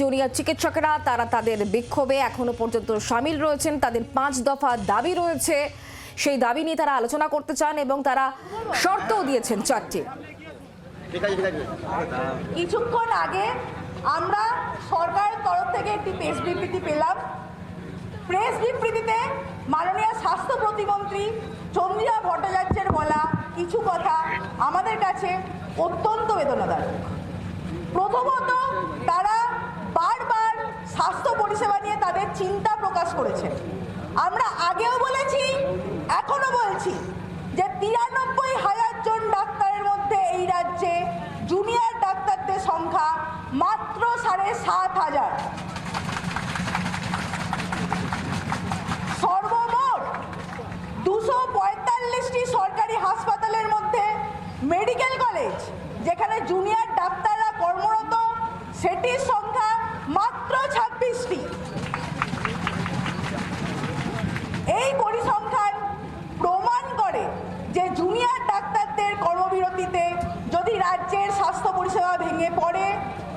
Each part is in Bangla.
জুনিয়র চিকিৎসকেরা, তারা তাদের বিক্ষোভে এখনও পর্যন্ত সামিল রয়েছেন। তাদের পাঁচ দফা দাবি রয়েছে। সেই দাবি নিয়ে তারা আলোচনা করতে চান এবং তারা শর্তও দিয়েছেন চারটি। কিছুক্ষণ আগে আমরা সরকারের তরফ থেকে একটি প্রেস বিবৃতি পেলাম। প্রেস বিবৃতিতে মাননীয় স্বাস্থ্য প্রতিমন্ত্রী চন্দ্রিমা ভট্টাচার্যের বলা কিছু কথা আমাদের কাছে অত্যন্ত বেদনাদায়ক। প্রথমত, তারা বারবার স্বাস্থ্য পরিষেবা নিয়ে তাদের চিন্তা প্রকাশ করেছে। আমরা আগেও বলেছি এখনও বলছি যে তিরানব্বই হাজার জন ডাক্তারের মধ্যে এই রাজ্যে জুনিয়র ডাক্তারদের সংখ্যা মাত্র সাড়ে সাত হাজার। সর্বমোট দুশো পঁয়তাল্লিশটি সরকারি হাসপাতালের মধ্যে মেডিকেল কলেজ যেখানে জুনিয়র ডাক্তাররা কর্মরত, সেটির ভেঙে পড়ে,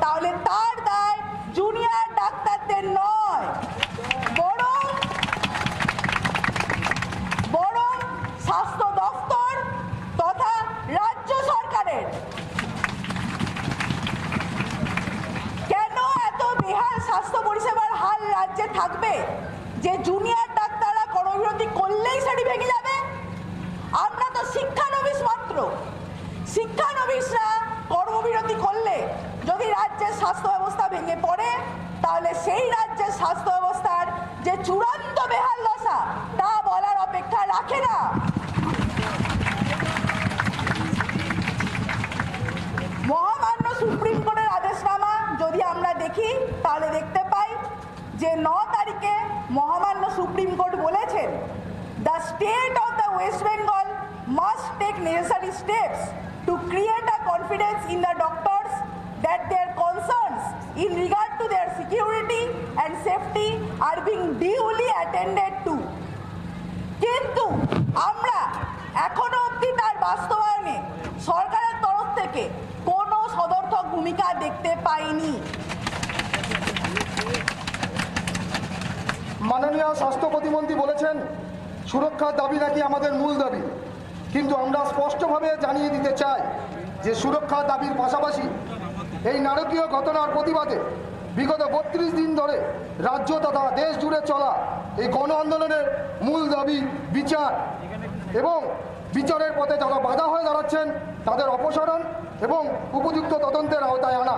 তাহলে তার দায় জুনিয়র ডাক্তারদের নয়। বরং বরং স্বাস্থ্য দফতর তথা রাজ্য সরকারের। কেন এত বেহাল স্বাস্থ্য পরিষেবার হাল রাজ্যে থাকবে যে জুনিয়র ডাক্তাররা কর্মবিরতি করলেই সেটি ভেঙে যাবে আমরা তো শিক্ষানবিশ মাত্র শিক্ষানবিশরা কর্মবিরতি করলে যদি রাজ্যের স্বাস্থ্য ব্যবস্থা ভেঙে পড়ে, তাহলে সেই রাজ্যের স্বাস্থ্য ব্যবস্থার যে চূড়ান্ত বেহাল দশা, তা বলার অপেক্ষা রাখে না। মহামান্য সুপ্রিম কোর্টের আদেশনামা যদি আমরা দেখি, তাহলে দেখতে পাই যে ন তারিখে মহামান্য সুপ্রিম কোর্ট বলেছেন the state of the West Bengal must take necessary steps to create a confidence in the doctors that there in regard to their security and safety are being duly attended to কিন্তু আমরা এখনও অবধি তার বাস্তবায়নে সরকারের তরফ থেকে কোনো সদর্থক ভূমিকা দেখতে পাইনি। মাননীয় স্বাস্থ্য প্রতিমন্ত্রী বলেছেন, সুরক্ষার দাবি নাকি আমাদের মূল দাবি। কিন্তু আমরা স্পষ্টভাবে জানিয়ে দিতে চাই যে সুরক্ষার দাবির পাশাপাশি এই নারকীয় ঘটনার প্রতিবাদে বিগত বত্রিশ দিন ধরে রাজ্য তথা দেশ জুড়ে চলা এই গণ আন্দোলনের মূল দাবি বিচার। এবং বিচারের পথে যারা বাধা হয়ে দাঁড়াচ্ছেন, তাদের অপসারণ এবং উপযুক্ত তদন্তের আওতায় আনা।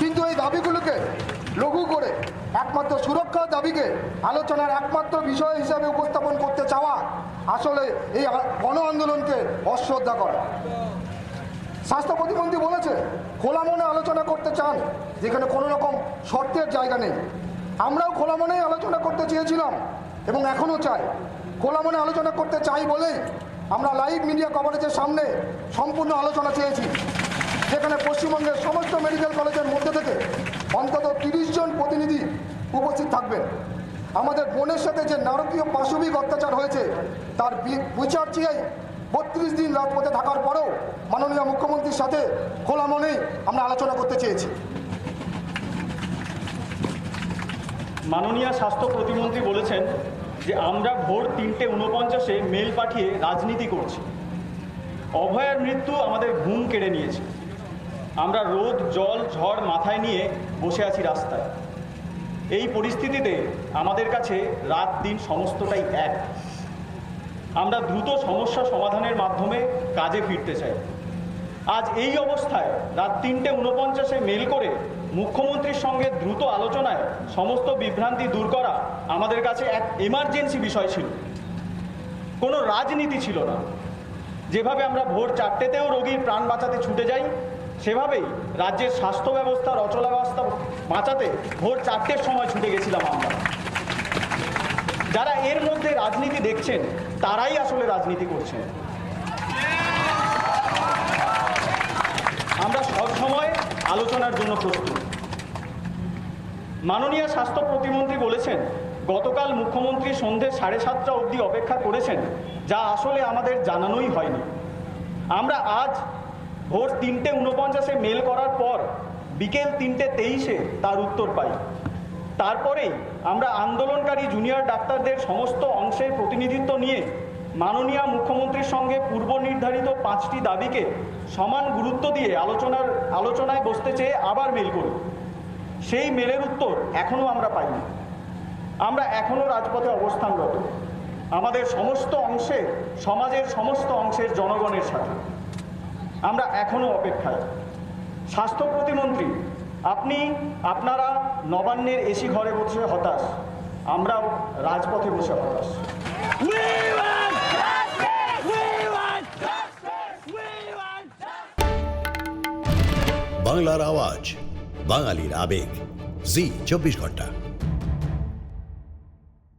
কিন্তু এই দাবিগুলোকে লঘু করে একমাত্র সুরক্ষার দাবিকে আলোচনার একমাত্র বিষয় হিসাবে উপস্থাপন করতে চাওয়া আসলে এই গণ আন্দোলনকে অশ্রদ্ধা করা। স্বাস্থ্য প্রতিমন্ত্রী বলেছে, খোলা মনে আলোচনা করতে চান, যেখানে কোনো রকম শর্তের জায়গা নেই। আমরাও খোলা মনে আলোচনা করতে চেয়েছিলাম এবং এখনও চাই। খোলা মনে আলোচনা করতে চাই বলেই আমরা লাইভ মিডিয়া কভারেজের সামনে সম্পূর্ণ আলোচনা চেয়েছি, যেখানে পশ্চিমবঙ্গের সমস্ত মেডিকেল কলেজের মধ্যে থেকে অন্তত তিরিশ জন প্রতিনিধি উপস্থিত থাকবেন। আমাদের বোনের সাথে যে নারকীয় পাশবিক অত্যাচার হয়েছে, তার বিচার চেয়েই বত্রিশ দিন রাজপথে থাকার পরেও মাননীয় মুখ্যমন্ত্রীর সাথে খোলা মনেই আমরা আলোচনা করতে চেয়েছি। মাননীয় স্বাস্থ্য প্রতিমন্ত্রী বলেছেন যে আমরা ভোর তিনটে উনপঞ্চাশে মেল পাঠিয়ে রাজনীতি করছি। অভয়ার মৃত্যু আমাদের ঘুম কেড়ে নিয়েছে। আমরা রোদ, জল, ঝড় মাথায় নিয়ে বসে আছি রাস্তায়। এই পরিস্থিতিতে আমাদের কাছে রাত দিন সমস্তটাই এক। আমরা দ্রুত সমস্যা সমাধানের মাধ্যমে কাজে ফিরতে চাই। আজ এই অবস্থায় রাত তিনটে উনপঞ্চাশে মেল করে মুখ্যমন্ত্রীর সঙ্গে দ্রুত আলোচনায় সমস্ত বিভ্রান্তি দূর করা আমাদের কাছে এক এমার্জেন্সি বিষয় ছিল। কোনো রাজনীতি ছিল না। যেভাবে আমরা ভোর চারটেতেও রোগীর প্রাণ বাঁচাতে ছুটে যাই, সেভাবেই রাজ্যের স্বাস্থ্য ব্যবস্থার অচলাবস্থা বাঁচাতে ভোর চারটের সময় ছুটে গেছিলাম আমরা। যারা এর মধ্যে রাজনীতি দেখছেন, তারাই আসলে রাজনীতি করছেন। আমরা সবসময় আলোচনার জন্য প্রস্তুত। মাননীয় স্বাস্থ্য প্রতিমন্ত্রী বলেছেন, গতকাল মুখ্যমন্ত্রী সন্ধে সাড়ে সাতটা অবধি অপেক্ষা করেছেন, যা আসলে আমাদের জানানোই হয়নি। আমরা আজ ভোর তিনটে উনপঞ্চাশে মেল করার পর, বিকেল তিনটে তেইশে তার উত্তর পাই। তারপরেই আমরা আন্দোলনকারী জুনিয়র ডাক্তারদের সমস্ত অংশের প্রতিনিধিত্ব নিয়ে মাননীয় মুখ্যমন্ত্রীর সঙ্গে পূর্ব নির্ধারিত পাঁচটি দাবিকে সমান গুরুত্ব দিয়ে আলোচনার, আলোচনায় বসতে চেয়ে আবার মেল করি সেই মেলের উত্তর এখনও আমরা পাইনি। আমরা এখনও রাজপথে অবস্থানরত। আমাদের সমস্ত অংশে, সমাজের সমস্ত অংশের জনগণের সাথে। আমরা এখনও অপেক্ষায়। স্বাস্থ্য প্রতিমন্ত্রী আপনি আপনারা নবান্নের এসি ঘরে বসে হতাশ আমরাও রাজপথে বসে হতাশ। বাংলার আওয়াজ বাঙালির আবেগ। জি চব্বিশ ঘণ্টা।